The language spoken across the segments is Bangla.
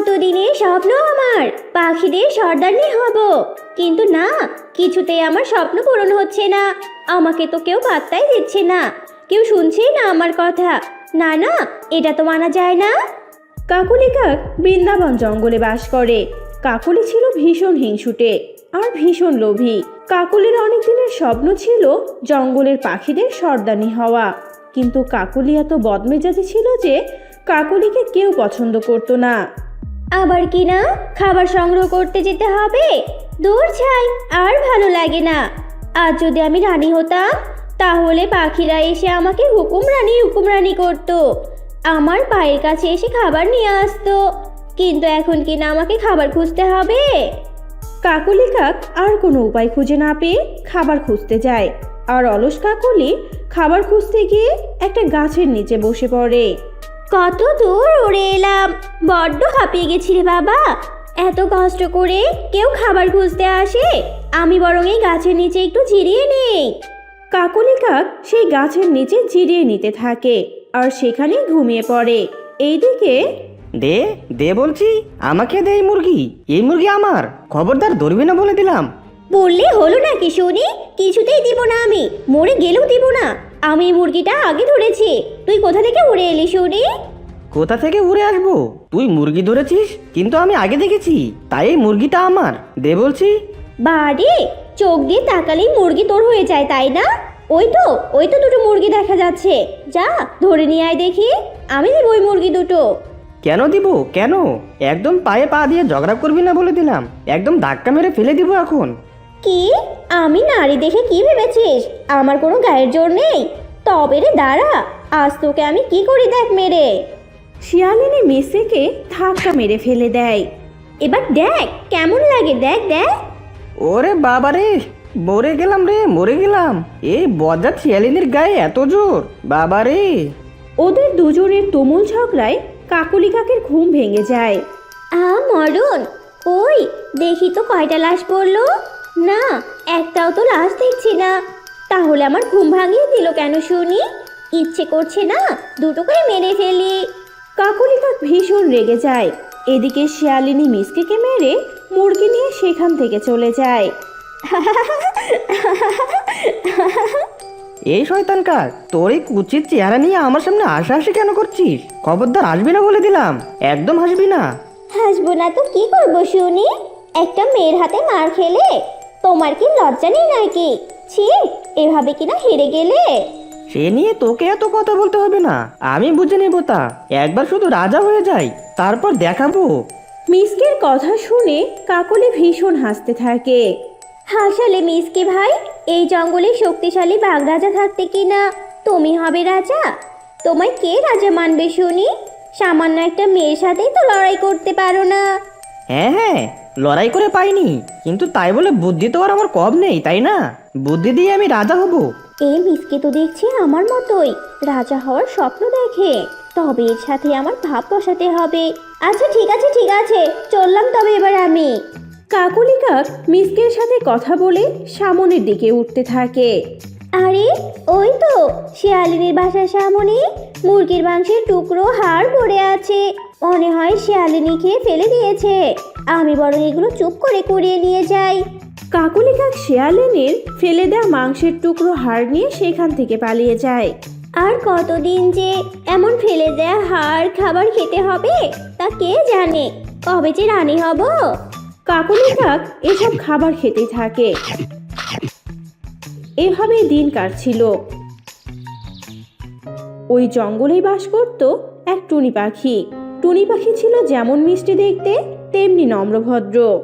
কতদিনের স্বপ্ন আমার? পাখিদের সর্দারনি হব। কিন্তু না, কিছুতেই আমার স্বপ্ন পূরণ হচ্ছে না। আমাকে তো কেউ পাত্তাই দিচ্ছে না। কেউ শুনছেই না আমার কথা। না না, এটা তো মানা যায় না। কাকুলি কাক বৃন্দাবন জঙ্গলে বাস করে। কাকুলি ছিল ভীষণ হিংসুটে আর ভীষণ লোভী। কাকুলির অনেক দিনের স্বপ্ন ছিল জঙ্গলের পাখিদের সর্দানি হওয়া। কিন্তু কাকুলি এত বদমেজাজি ছিল যে কাকুলিকে কেউ পছন্দ করতো না। আবার কি না? খাবার সংগ্রহ করতে যেতে হবে? দূর ছাই, আর ভালো লাগে না। আর যদি আমি রানী হতাম, তাহলে পাখিরা এসে আমাকে হুকুম রানী হুকুম রানী করতো। আমার পায়ের কাছে এসে খাবার নিয়ে আসতো। কিন্তু এখন কি না আমাকে খাবার খুঁজতে হবে? কাকুলি কাক, আর কোনো উপায় খুঁজে না পেয়ে খাবার খুঁজতে যায়। আর অলস কাকুলি, খাবার খুঁজতে গিয়ে একটা গাছের নিচে বসে পড়ে। কত দূর উড়ে এলাম। বড্ড হাঁপিয়ে গেছি রে বাবা। এত কষ্ট করে কেউ খাবার খুঁজতে আসে? আমি বরং এই গাছের নিচে একটু জিরিয়ে নেই। কাকলি কাক সেই গাছের নিচে জিরিয়ে নিতে থাকে আর সেখানে ঘুমিয়ে পড়ে। এইদিকে দে দে বলছি আমাকে দে এই মুরগি। এই মুরগি আমার। খবরদার ধরবি না বলে দিলাম। বললে হলো না কি শুনি? কিছুতেই দিব না আমি। মরে গেলেও দিব না। আমি এই মুরগিটা আগে ধরেছি। তুই কোথা থেকে উড়ে এলি শুনি? কোথা থেকে উড়ে আসব? তুই মুরগি ধরেছিস? কিন্তু আমি আগে দেখেছি তাই এই মুরগিটা আমার। দে বলছি। বাড়ি চোখ দিয়ে তাকালেই মুরগি তোর হয়ে যায় তাই না? ওই তো ওই তো দুটো মুরগি দেখা যাচ্ছে। যা ধরে নিয়ে আয় দেখি। আমি দেবো ওই মুরগি দুটো। কেন দিব? কেন? একদম পায়ে পা দিয়ে ঝগড়া করবি না বলে দিলাম। একদম ধাক্কা মেরে ফেলে দিব এখন। কি? আমি নারী দেখে কি ভেবেছিস? আমার কোনো গায়ের জোর নেই। তবে রে দাঁড়া। আজ তোকে আমি কি করি দেখ মেরে। শিয়ালিনী মেসেকে ধাক্কা মেরে ফেলে দেয়। এবার দেখ কেমন লাগে? দেখ দেখ। ওরে বাবা রে মরে গেলাম রে মরে গেলাম। এই বজ্জাত শিয়ালিনীর গায়ে এত জোর বাবা রে ওদের দুজনের তুমুল ঝগড়ায় কাকুলি কাকের ঘুম ভেঙে যায়। আ মরণ। ওই দেখি তো কয়টা লাশ পড়ল। না একটাও তো লাশ দেখছি না। তাহলে আমার ঘুম ভাঙিয়ে দিল কেন শুনি? ইচ্ছে করছে না দুটো করে মেরে ফেলি। কাকুলি কাক ভীষণ রেগে যায়। এদিকে শিয়ালিনী মিসকেকে মেরে মুরগি নিয়ে সেখান থেকে চলে যায়। এই শয়তান কার তোর এই কুচির চেহারা নিয়ে আমার সামনে হাসাহাসি কেন করছিস? খবরদার আসবি না বলে দিলাম একদম হাসবি না। হাসবো না তো কি করব শুনি? একটা মেয়ের হাতে মার খেলে তোমার কি লজ্জা নেই নাকি? ছি এভাবে কিনা হেরে গেলে? সে নিয়ে তোকে এত কথা বলতে হবে না। আমি বুঝে নেব তা। একবার শুধু রাজা হয়ে যাই তারপর দেখাবো। মিসকের কথা শুনে কাকলি ভীষণ হাসতে থাকে। হাসালে মিসকে ভাই এই জঙ্গলে শক্তিশালী বাঘ রাজা থাকতে কি না তুমি হবে রাজা? তোমায় কে রাজা মানবে শুনি? সামান্য একটা মেয়ের সাথেই তো লড়াই করতে পারো না। হ্যাঁ হ্যাঁ লড়াই করে পাইনি। কিন্তু তাই বলে বুদ্ধি তো আর আমার কম নেই তাই না? বুদ্ধি দিয়ে আমি রাজা হব। এই মিসকে তো দেখছি আমার মতোই। রাজা হওয়ার স্বপ্ন দেখে। তবে এর সাথে আমার ভাব বসাতে হবে। আচ্ছা ঠিক আছে ঠিক আছে। চললাম তবে এবার আমি। কাকলি কাক মিসকের সাথে কথা বলে সামনের দিকে উঠতে থাকে। আরে ওই তো শিয়ালিনীর বাসার সামনে মুরগির মাংসের টুকরো হাড় পড়ে আছে। মনে হয় শিয়ালিনী খেয়ে ফেলে দিয়েছে। আমি বরং এগুলো চুপ করে কুড়িয়ে নিয়ে যাই। কাকুলি কাক শিয়ালিনীর ফেলে দেওয়া মাংসের টুকরো হাড় নিয়ে সেখান থেকে পালিয়ে যায়। আর কতদিন যে এমন ফেলে দেয়া হাড় খাবার খেতে হবে তা কে জানে? কবে যে রানী হব? কাকুলি কাক এসব খাবার খেতে থাকে। এভাবেই দিন কাটছিল। ওই জঙ্গলেই বাস করত এক টুনি পাখি। টুনি পাখি ছিল যেমন মিষ্টি দেখতে, তেমনি নম্রভদ্র।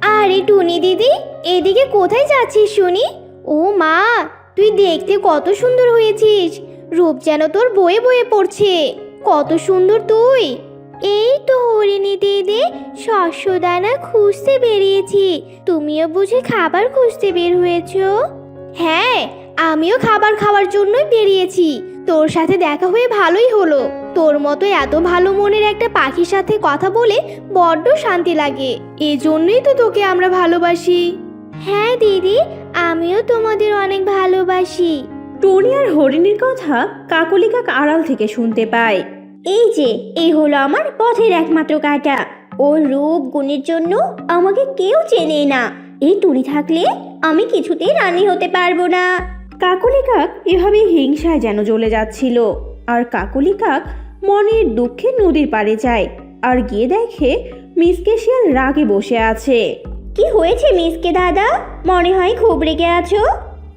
আরে টুনি দিদি, এদিকে কোথায় যাচ্ছিস শুনি? ও মা, তুই দেখতে কত সুন্দর হয়েছিস। রূপ যেন তোর বয়ে বয়ে পড়ছে। কত সুন্দর তুই। এই তো হরিণী দিদি শস্য দানা খুঁজতে বেরিয়েছি। তুমিও বুঝি খাবার খুঁজতে বের হয়েছো? হ্যাঁ আমিও খাবার খাওয়ার জন্যই বেরিয়েছি। তোর সাথে দেখা হয়ে ভালোই হলো। তোর মতো এত ভালো মনের একটা পাখির সাথে কথা বলে বড্ড শান্তি লাগে। এই জন্যই তো তোকে আমরা ভালোবাসি। হ্যাঁ দিদি আমিও তোমাদের অনেক ভালোবাসি। টুনি আর হরিণীর কথা কাকলি কাক আড়াল থেকে শুনতে পায়। এই যে এই হলো আমার পথের একমাত্র কাটা। ওর রূপ গুণের জন্য আমাকে কেউ চেনে না। এই টুনি থাকলে আমি কিছুতেই রানী হতে পারব না। কাকলি কাক এভাবে হিংসায় যেন জ্বলে যাচ্ছিল। আর কাকলি কাক মনের দুঃখে নদীর পাড়ে যায় আর গিয়ে দেখে মিসকে শিয়াল রাগে বসে আছে। কি হয়েছে মিসকে দাদা? মনে হয় খুব রেগে আছো?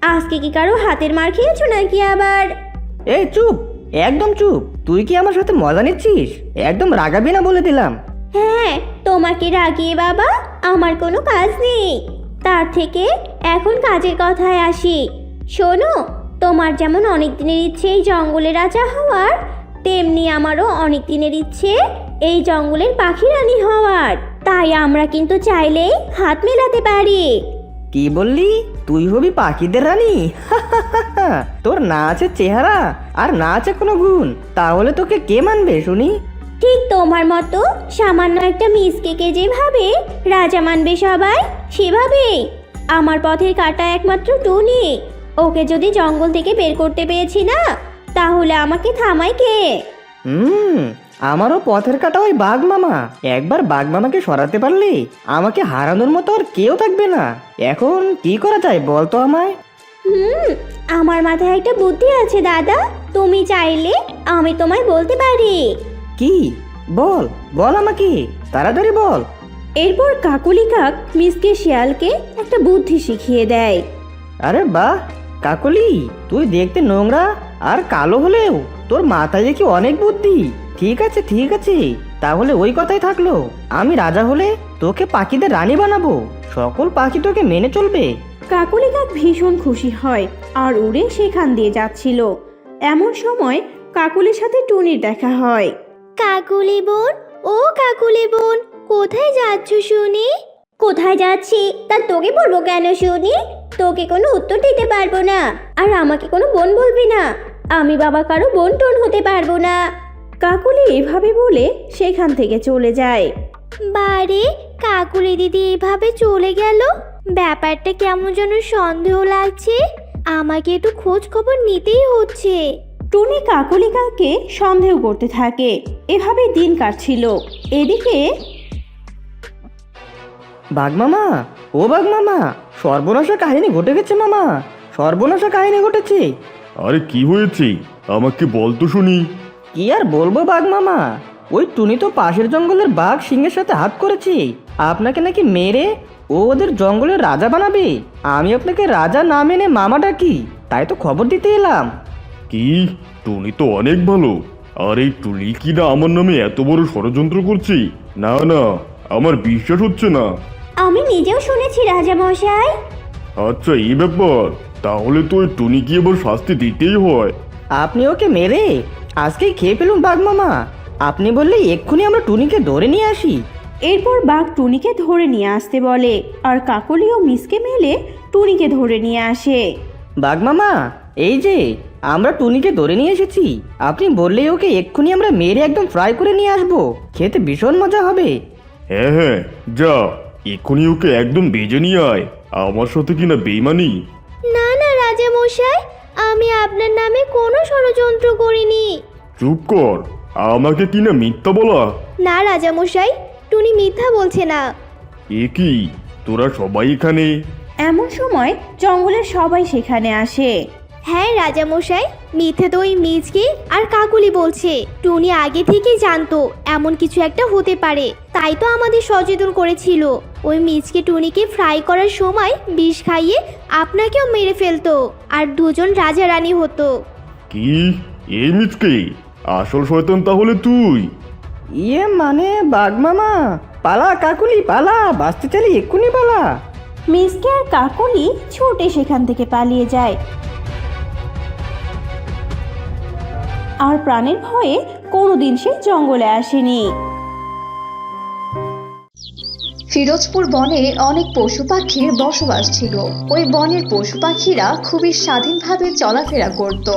আজকে কি কারও হাতের মার খেয়েছো নাকি আবার? এই চুপ একদম চুপ। তুই কি আমার সাথে মজা নিচ্ছিস? একদম রাগাবি না বলে দিলাম। হ্যাঁ তোমাকে রাগিয়ে বাবা, আমার কোনো কাজ নেই। তার থেকে এখন কাজের কথায় আসি। শোনো, তোমার যেমন অনেক দিনের ইচ্ছে এই জঙ্গলের রাজা হওয়ার, তেমনি আমারও অনেক দিনের ইচ্ছে এই জঙ্গলের পাখি রানী হওয়ার। তাই আমরা কিন্তু চাইলেই হাত মেলাতে পারি। কি বললি? তুই হবি পাখিদের রানী? তোর না আছে চেহারা আর না আছে কোনো গুণ। তাহলে তোকে কে মানবে, শুনি? ঠিক তোমার মতো সামান্য একটা মিসকেকে যেভাবে রাজা মানবে সবাই সেভাবে। আমার পথের কাটা একমাত্র টুনি। ওকে যদি জঙ্গল থেকে বের করতে পেরেছি না তাহলে আমাকে থামাই কে? হুম আমারও পথের কাটা ওই বাঘ মামা। একবার বাঘ মামাকে সরাতে পারলে আমাকে হারানোর মতো আর কেউ থাকবে না। এখন কি করা যায় বল তো আমায়? হুম আমার মাথায় একটা বুদ্ধি আছে দাদা। তুমি চাইলে আমি তোমায় বলতে পারি। কি? বল বল আমাকে তাড়াতাড়ি বল। এরপর কাকলি কাক মিসকে শিয়ালকে একটা বুদ্ধি শিখিয়ে দেয়। আরে বাহ কাকলি তুই দেখতে নোংরা আর কালো হলেও তোর মাথায় দেখি অনেক বুদ্ধি। ঠিক আছে ঠিক আছে তাহলে ওই কথাই থাকল। আমি রাজা হলে তোকে পাখিদের রানী বানাবো। সকল পাখি তোকে মেনে চলবে। কাকলি কাক ভীষণ খুশি হয় আর উড়ে সেখান দিয়ে যাচ্ছিল। এমন সময় কাকুলির সাথে টুনির দেখা হয়। কাকুলি বোন ও কাকুলি বোন কোথায় যাচ্ছ শুনি? কোথায় যাচ্ছি? তা তোকে বলব কেন শুনি? তোকে কোনো উত্তর দিতে পারব না। আর আমাকে কোনো বোন বলবি না। আমি বাবা কারও বোন টোন হতে পারব না। কাকুলি এভাবে বলে সেখান থেকে চলে যায়। বারে কাকুলি দিদি এভাবে চলে গেল? ব্যাপারটা কেমন যেন সন্দেহ লাগছে। আমাকে একটু খোঁজ খবর নিতেই হচ্ছে। টুনি কাকলিকাকে সন্দেহ করতে থাকে। এভাবে দিন কাটছিল। এদিকে বাঘ মামা ও বাঘ মামা সর্বনাশা কাহিনী ঘটে গেছে মামা সর্বনাশা কাহিনী ঘটেছে। আরে কি হয়েছে? আমাকে বল তো শুনি। কি আর বলব বাঘ মামা ওই টুনি তো পাশের জঙ্গলের বাঘ সিংহের সাথে হাত করেছে। আপনাকে নাকি মেরে ও ওদের জঙ্গলের রাজা বানাবে? আমি আপনাকে রাজা না মেনে মামা ডাকি তাই তো খবর দিতে এলাম। কি? টুনি তো অনেক ভালো। আর এই টুনি কি না আমার নামে এত বড় ষড়যন্ত্র করছে? না না আমার বিশ্বাস হচ্ছে না। আমি নিজেও শুনেছি রাজা মশাই। আচ্ছা এই ব্যাপার। তাহলে তো ওই টুনিকে এবার শাস্তি দিতেই হয়। আপনি ওকে মেরে আজকেই খেয়ে ফেলুন বাঘ মামা। আপনি বললে এক্ষুনি আমরা টুনিকে ধরে নিয়ে আসি। এরপর বাঘ টুনিকে ধরে নিয়ে আসতে বলে আর কাকলি ও মিসকে মেলে টুনিকে ধরে নিয়ে আসে। বাঘ মামা এই যে আমরা টুনিকে ধরে নিয়ে এসেছি। আপনি বললেই ওকে এক্ষুনি আমরা মেরে একদম ফ্রাই করে নিয়ে আসব। খেতে ভীষণ মজা হবে। হ্যাঁ হ্যাঁ যা এক্ষুনি ওকে একদম বেজে নিয়ে আয়। আমার সাথে কিনা বেইমানি? না না রাজা মশাই আমি আপনার নামে কোনো ষড়যন্ত্র করিনি। চুপ কর আমাকে কিনা মিথ্যা বলা? না রাজা মশাই টুনি মিথ্যা বলছে না। এ কি তোরা সবাই এখানে? এমন সময় জঙ্গলের সবাই সেখানে আসে। হ্যাঁ রাজা মশাই মিথ্যে তো ওই মিজকে আর কাকুলি বলছে। টুনি আগে থেকেই জানতো এমন কিছু একটা হতে পারে। তাই তো আমাদের সচেতন করেছিল। ওই মিজকে টুনিকে ফ্রাই করার সময় বিষ খাইয়ে আপনাকেও মেরে ফেলতো আর দুজন রাজা রানী হতো। কি? এই মিচকে আসল শয়তান তাহলে তুই? ইয়ে মানে বাঘ মামা পালা কাকুলি পালা বাঁচতে চাইলে এক্ষুনি পালা। মিসকে আর কাকলি ছুটে সেখান থেকে পালিয়ে যায়। আর প্রাণের ভয়ে কোনোদিন সে জঙ্গলে আসেনি। ফিরোজপুর বনে অনেক পশু পাখির বসবাস ছিল। ওই বনের পশু পাখিরা খুবই স্বাধীনভাবে চলাফেরা করত।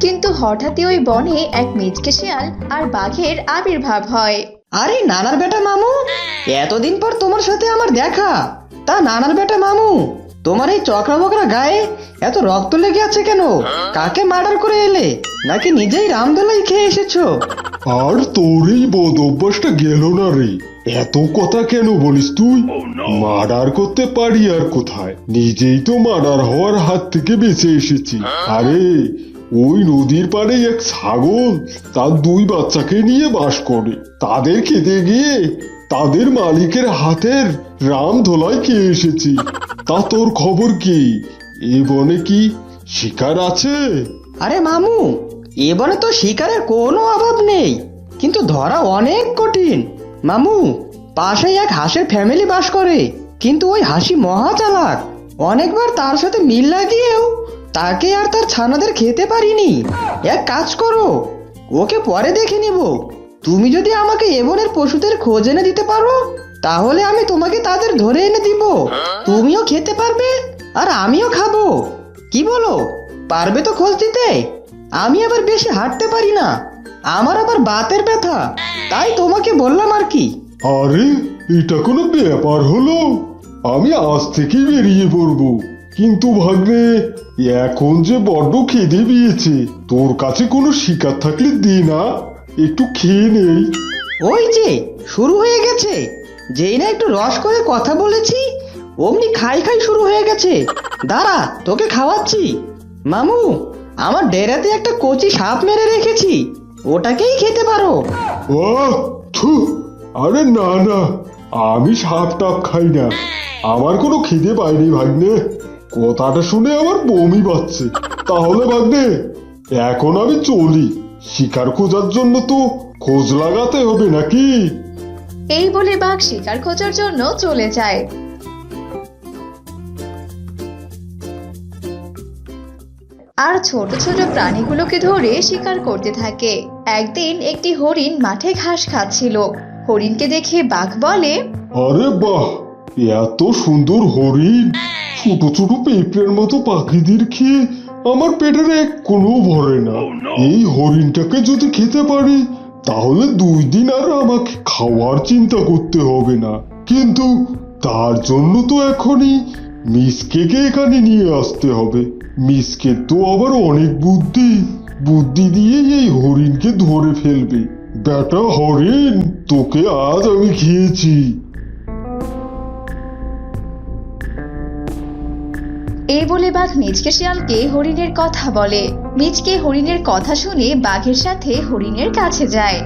কিন্তু হঠাৎই ওই বনে এক মিচকে শিয়াল আর বাঘের আবির্ভাব হয়। আরে নানার বেটা মামু এতদিন পর তোমার সাথে আমার দেখা। তা নানার বেটা মামু তোমার এই চকরা বকরা গায়ে এত রক্ত লেগে আছে কেন? কাকে মার্ডার করে এলে? নাকি নিজেই রামদোলাই খেয়ে এসেছ? আর তোর এই বদ অভ্যাসটা গেল না রে। এত কথা কেন বলিস তুই? মার্ডার করতে পারি আর কোথায়? নিজেই তো মার্ডার হওয়ার হাত থেকে বেঁচে এসেছি। আরে, ওই নদীর পাড়ে এক ছাগল তার দুই বাচ্চাকে নিয়ে বাস করে। তাদের খেতে গিয়ে তাদের মালিকের হাতের রাম ধোলাই খেয়ে এসেছি। তা তোর খবর কি? এ বনে কি শিকার আছে? আরে মামু এবারে তো শিকারের কোনো অভাব নেই, কিন্তু ধরা অনেক কঠিন। মামু, পাশেই এক হাঁসের ফ্যামিলি বাস করে, কিন্তু ওই হাসি মহা চালাক অনেকবার তার সাথে মিল লাগিয়েও তাকে আর তার ছানাদের খেতে পারিনি। এক কাজ করো, ওকে পরে দেখে নিব। তুমি যদি আমাকে এবনের পশুদের খোঁজ এনে দিতে পারো, তাহলে আমি তোমাকে তাদের ধরে এনে দিব। তুমিও খেতে পারবে, আর আমিও খাব। কি বলো? পারবে তো খোঁজ দিতে? আমি আবার বেশি হাঁটতে পারি না। আমার আবার বাতের ব্যথা। তাই তোমাকে বললাম আর কি। আরে, এটা কোনো ব্যাপার হলো? আমি আজ থেকেই বেরিয়ে পড়ব। কিন্তু ভাগ্নে, এখন যে বড্ড খিদে পেয়েছে, তোর কাছে কোনো শিকার থাকলে দে না। একটু খেয়ে নেই। ওই যে শুরু হয়ে গেছে। যেই না একটু রস করে কথা বলেছি অমনি খাই খাই শুরু হয়ে গেছে। দাঁড়া তোকে খাওয়াচ্ছি। মামু আমার ডেরাতে একটা কচি সাপ মেরে রেখেছি। ওটাকেই খেতে পারো। আহ, থু, আরে না না আমি সাপ টাপ খাই না। আমার কোনো খিদে পাইনি ভাগ্নে। কথাটা শুনে আমার বমি পাচ্ছে। তাহলে ভাগ্নে এখন আমি চলি। শিকার খোঁজার জন্য তো খোঁজ লাগাতে হবে নাকি? এই বলে বাঘ শিকার খোঁজার জন্য চলে যায়। আর ছোট ছোট প্রাণীগুলোকে ধরে শিকার করতে থাকে। একদিন একটি হরিণ মাঠে ঘাস খাচ্ছিল। হরিণকে দেখে বাঘ বলে আরে বাহ এত সুন্দর হরিণ। ছোট ছোট পেঁপড়ের মতো পাখিদের খেয়ে আমার পেটের এক কোনো ভরে না। এই হরিণটাকে যদি খেতে পারি তাহলে দুই দিন আর আমাকে খাওয়ার চিন্তা করতে হবে না। কিন্তু তার জন্য তো এখনই মিসকেকে এখানে নিয়ে আসতে হবে? মিসকে তো আবার অনেক বুদ্ধি। বুদ্ধি দিয়ে এই হরিণকে ধরে ফেলবে। বেটা হরিণ তোকে আজ আমি খেয়েছি। এই বলে বাঘ মিচকে শিয়ালকে হরিণের কথা বলে। মিচকে হরিণের কথা শুনে বাঘের সাথে হরিণের কাছে যায়।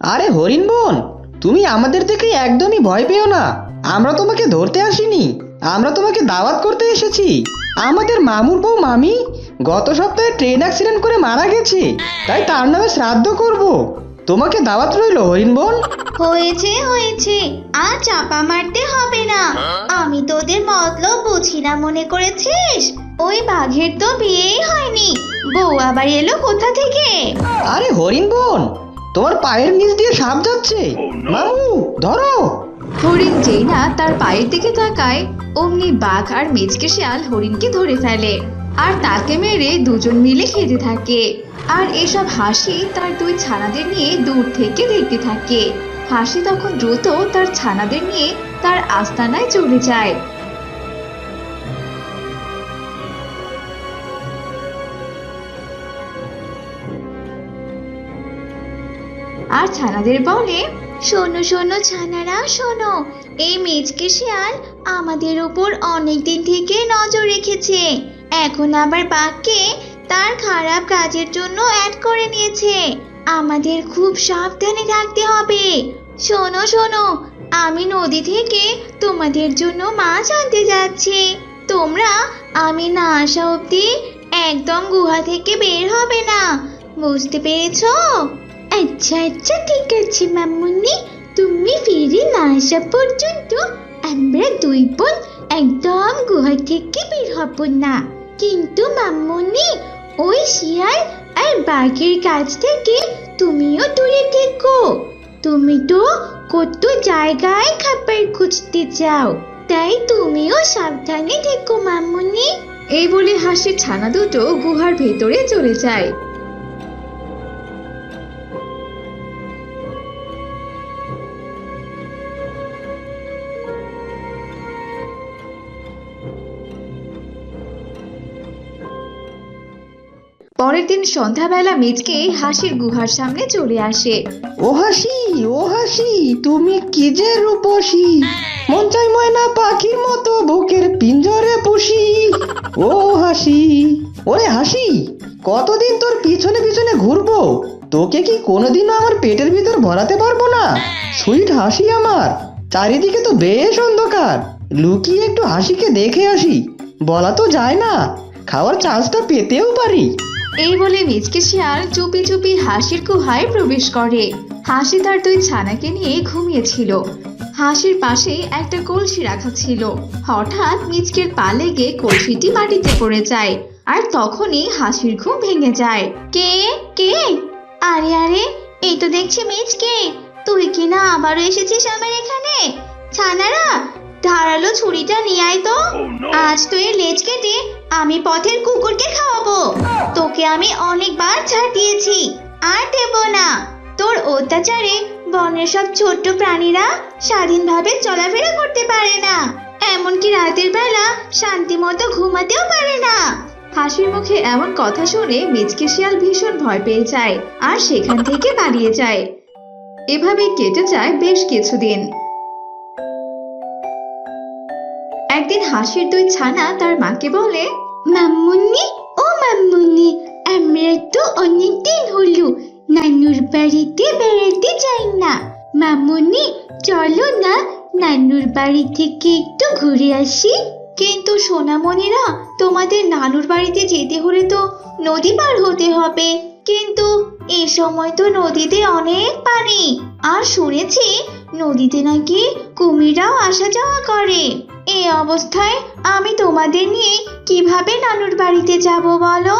আরে হরিণ বোন, তুমি আমাদের দেখে একদমই ভয় পেও না। আমরা তোমাকে ধরতে আসিনি। আমরা তোমাকে দাওয়াত করতে এসেছি। আমাদের মামুর বউ মামি গত সপ্তাহে ট্রেন অ্যাক্সিডেন্ট করে মারা গেছে। তাই তার নামে শ্রাদ্ধ করব। তোমাকে দাওয়াত রইল হরিণ বোন? হয়েছে হয়েছে। আর চাপা মারতে হবে না। আমি তোদের মতলব বুঝি না মনে করেছিস? ওই বাঘের তো বিয়েই হয়নি। বউ আবার এলো কোথা থেকে? আরে হরিণ বোন তোমার পায়ের নিচ দিয়ে সাপ যাচ্ছে। মামু ধরো। হরিণ যেই না তার পায়ের দিকে তাকায় অমনি বাঘ আর মিচকে শিয়াল হরিণকে ধরে ফেলে। আর তাকে মেরে দুজন মিলে খেতে থাকে। আর এসব হাসি তার দুই ছানাদের নিয়ে দূর থেকে দেখতে থাকে। হাসি তখন দ্রুত তার ছানাদের নিয়ে তার আস্তানায় চলে যায়। আর ছানাদের বলে, শোনো শোনো ছানারা, শোনো, এই মেজকে শিয়াল আমাদের উপর অনেক দিন থেকে নজর রেখেছে। এখন আবার বাঘকে তার খারাপ কাজের জন্য অ্যাড করে নিয়েছে। আমাদের খুব সাবধানে থাকতে হবে। শোনো শোনো, আমি নদী থেকে তোমাদের জন্য মাছ আনতে যাচ্ছি। তোমরা আমি না আসা অবধি একদম গুহা থেকে বের হবে না। বুঝতে পেরেছ? আচ্ছা আচ্ছা ঠিক আছে মামুনি। তুমি ফিরে না আসা পর্যন্ত আমরা দুই বোন একদম গুহা থেকে বের হব না। কিন্তু মামুনি ওই শিয়াল আর বাঘের কাছ থেকে তুমিও দূরে থেকো। তুমি তো কত জায়গায় খাবার খুঁজতে চাও, তাই তুমিও সাবধানে থেকো, মামুনি। এই বলে হাসির ছানা দুটো গুহার ভেতরে চলে যায়। পরের দিন সন্ধ্যাবেলা মিচকে হাসির গুহার সামনে চলে আসে। ও হাসি ও হাসি, তুমি কি যে রূপসী? মন চাই ময়না পাখির মতো, বুকের পিঞ্জরে পুষি। ও হাসি, ওরে হাসি, কতদিন তোর পিছনে পিছনে ঘুরবো? তোকে কি কোনোদিনও আমার পেটের ভিতর ভরাতে পারব না? সুইট হাসি আমার, চারিদিকে তো বেশ অন্ধকার। লুকিয়ে একটু হাসিকে দেখে আসি, বলা তো যায় না, খাওয়ার চান্সটা পেতেও পারি। এই বলে মিচকে শিয়াল চুপি চুপি হাসির গুহায় প্রবেশ করে। হাসি তার দুই ছানাকে নিয়ে ঘুমিয়েছিল। হাসির পাশে একটা কলসি রাখা ছিল। হঠাৎ মিচকের পা লেগে কলসিটি মাটিতে পড়ে যায় আর তখনই হাসির ঘুম ভেঙে যায়। কে? কে? আরে আরে, এই তো দেখছি মিচকে। তুই কি না আবারও এসেছিস আমার এখানে? ছানারা ধারালো ছুরিটা নিয়ে আয় তো। আজ তুই লেজ কেটে আমি পথের কুকুরকে খাওয়াবো। তোকে আমি অনেকবার ছাড় দিয়েছি আর দেব না। তোর অত্যাচারে বনের সব ছোট্ট প্রাণীরা স্বাধীনভাবে চলাফেরা করতে পারে না। এমনকি রাতের বেলা শান্তি মতো ঘুমাতেও পারে না। হাসির মুখে এমন কথা শুনে মিচকে শিয়াল ভীষণ ভয় পেয়ে যায় আর সেখান থেকে পালিয়ে যায়। এভাবে কেটে যায় বেশ কিছুদিন। একদিন হাসির দুই ছানা তার মাকে বলে মাম্মুনি ও মাম্মুনি আমরা তো অনেক দিন হলো নানুর বাড়িতে বেড়াতে যাই না। মামুনি, চলো না নানুর বাড়ি থেকে একটু ঘুরে আসি। কিন্তু সোনামণিরা, তোমাদের নানুর বাড়িতে যেতে হলে তো নদী পার হতে হবে। কিন্তু এই সময় তো নদীতে অনেক পানি। আর শুনেছি নদীতে নাকি কুমিরাও আসা যাওয়া করে। এই অবস্থায় আমি তোমাদের নিয়ে কীভাবে নানুর বাড়িতে যাব বলো?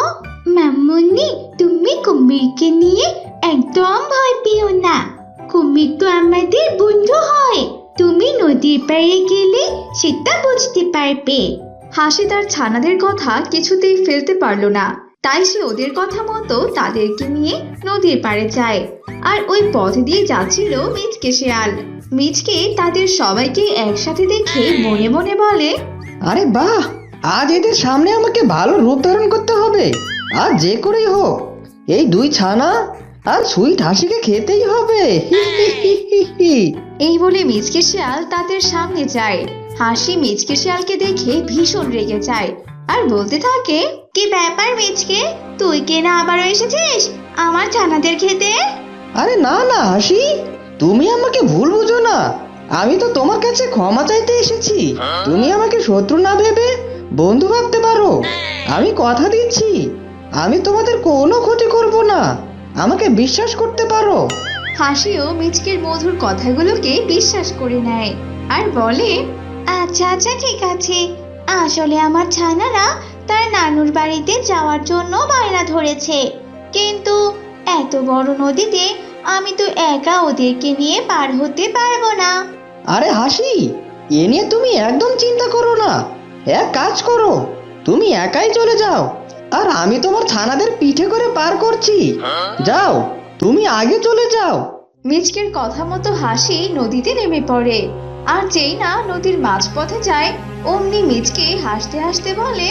মামুনি তুমি কুমিরকে নিয়ে একদম ভয় পেও না। কুমির তো আমাদের বন্ধু হয়। তুমি নদীর পাড়ে গেলে সেটা বুঝতে পারবে। হাসি তার ছানাদের কথা কিছুতেই ফেলতে পারল না। তাই সে ওদের কথা মতো তাদেরকে নিয়ে নদীর পাড়ে যায়। আর ওই পথ দিয়ে যাচ্ছিল মিচকে শেয়াল। মিচকে তাদের সবাইকে একসাথে দেখে মনে মনে বলে আরে বাহ! আজ এদের সামনে আমাকে ভালো রূপ ধারণ করতে হবে। আর যে করেই হোক এই দুই ছানা আর সুইট হাসিকে খেতেই হবে। এই বলে মিচকে শিয়াল তাদের সামনে যায়। হাসি মিচকে শিয়ালকে দেখে ভীষণ রেগে যায় আর বলতে থাকে কি ব্যাপার মিচকে তুই কে না আবারও এসেছিস? আমার ছানাদের খেতে? আরে না না হাসি তুমি আমাকে ভুল বুঝো না। আমি তো তোমার কাছে ক্ষমা চাইতে এসেছি। তুমি আমাকে শত্রু না ভেবে বন্ধু ভাবতে পারো। আমি কথা দিচ্ছি। আমি তোমাদের কোনো ক্ষতি করব না। আমাকে বিশ্বাস করতে পারো। হাসিও মিচকের মধুর কথাগুলোকে বিশ্বাস করে নেয় আর বলে আচ্ছা আচ্ছা ঠিক আছে। আসলে আমার ছানারা তার নানুর বাড়িতে যাওয়ার জন্য বায়না ধরেছে। কিন্তু এত বড় নদীতে আমি তো একা ওদেরকে নিয়ে পার হতে পারব না। আরে হাসি এ নিয়ে তুমি একদম চিন্তা করো না। এক কাজ করো তুমি একাই চলে যাও আর আমি তোমার ছানাদের পিঠে করে পার করছি। যাও তুমি আগে চলে যাও। মিচকের কথা মতো হাসি নদীতে নেমে পড়ে। আর যেই না নদীর মাঝপথে যায় অমনি মিচকে হাসতে হাসতে বলে।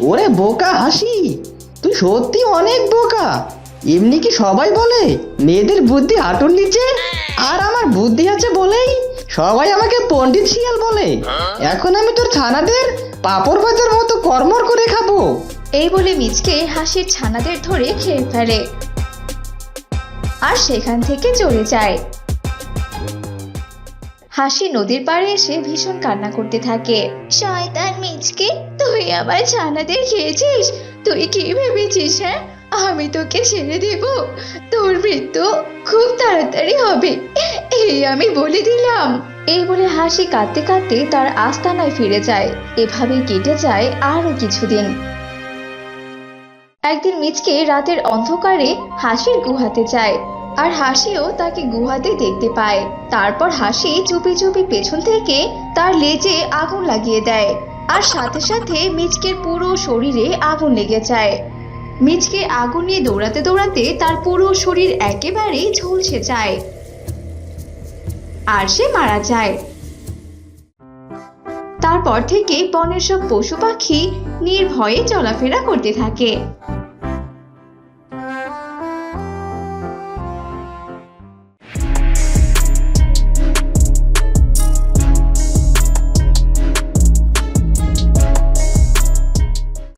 ওরে বোকা হাসি, তুই সত্যি অনেক বোকা। এমনি কি সবাই বলে, মেয়েদের বুদ্ধি হাঁটুর নিচে? আর আমার বুদ্ধি আছে বলেই সবাই আমাকে পণ্ডিত শিয়াল বলে। এখন আমি তোর ছানাদের পাপড় ভাজার মতো কর্মর করে খাব। এই বলে মিচকে হাসির ছানাদের ধরে খেয়ে ফেলে। আর সেখান থেকে চলে যায়। হাসি নদীর পাড়ে এসে ভীষণ কান্না করতে থাকে। শয়তান মিচকে, তুই আমার ছানাদের খেয়েছিস? তুই কি ভেবেছিস হ্যাঁ? আমি তোকে ছেড়ে দেব। তোর মৃত্যু খুব তাড়াতাড়ি হবে। এই আমি বলে দিলাম। এই বলে হাসি কাঁদতে কাঁদতে তার আস্তানায় ফিরে যায়। এভাবে কেটে যায় আরও কিছুদিন। একদিন মিচকে রাতের অন্ধকারে হাসির গুহাতে যায়। আর হাসিও তাকে গুহাতে দেখতে পায়। তারপর হাসি চুপি চুপি পেছন থেকে তার লেজে আগুন লাগিয়ে দেয় আর সাথে সাথে মিচকের পুরো শরীরে আগুন লেগে যায়। মিচকে আগুন নিয়ে দৌড়াতে দৌড়াতে তার পুরো শরীর একেবারেই ঝলসে যায়। আর সে মারা যায়। তারপর থেকে বনের সব পশু পাখি নির্ভয়ে চলাফেরা করতে থাকে।